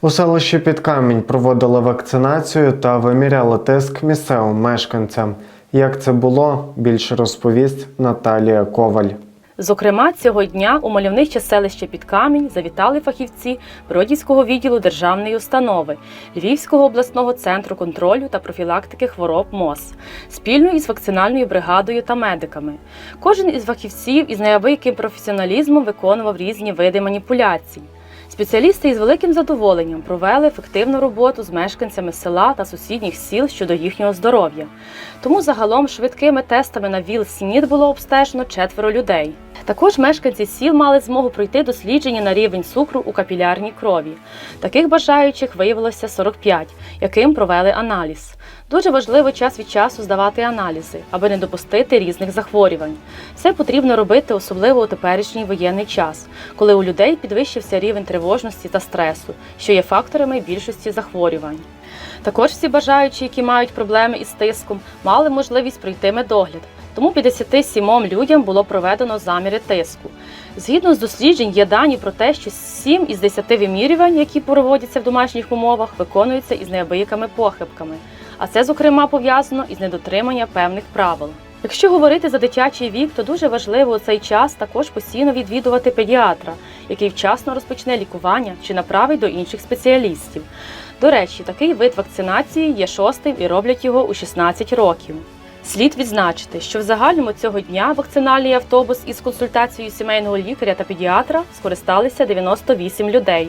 У селищі Підкамінь проводили вакцинацію та виміряли тиск місцевим мешканцям. Як це було, більше розповість Наталія Коваль. Зокрема, цього дня у мальовниче селище Підкамінь завітали фахівці Бродівського відділу державної установи Львівського обласного центру контролю та профілактики хвороб МОЗ спільно із вакцинальною бригадою та медиками. Кожен із фахівців із неабияким професіоналізмом виконував різні види маніпуляцій. Спеціалісти із великим задоволенням провели ефективну роботу з мешканцями села та сусідніх сіл щодо їхнього здоров'я. Тому загалом швидкими тестами на ВІЛ-СІНІД було обстежено четверо людей. Також мешканці сіл мали змогу пройти дослідження на рівень цукру у капілярній крові. Таких бажаючих виявилося 45, яким провели аналіз. Дуже важливо час від часу здавати аналізи, аби не допустити різних захворювань. Це потрібно робити особливо у теперішній воєнний час, коли у людей підвищився рівень тривожності та стресу, що є факторами більшості захворювань. Також всі бажаючі, які мають проблеми із тиском, мали можливість пройти медогляд. Тому 57 людям було проведено заміри тиску. Згідно з досліджень, є дані про те, що 7 із 10 вимірювань, які проводяться в домашніх умовах, виконуються із неабиякими похибками. А це, зокрема, пов'язано із недотриманням певних правил. Якщо говорити за дитячий вік, то дуже важливо у цей час також постійно відвідувати педіатра, який вчасно розпочне лікування чи направить до інших спеціалістів. До речі, такий вид вакцинації є шостим і роблять його у 16 років. Слід відзначити, що в загальному цього дня вакцинальний автобус із консультацією сімейного лікаря та педіатра скористалися 98 людей.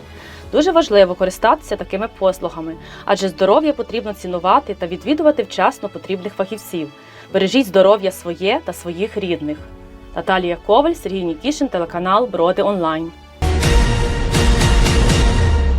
Дуже важливо користатися такими послугами, адже здоров'я потрібно цінувати та відвідувати вчасно потрібних фахівців. Бережіть здоров'я своє та своїх рідних. Наталія Коваль, Сергій Нікішин, телеканал Броди Онлайн.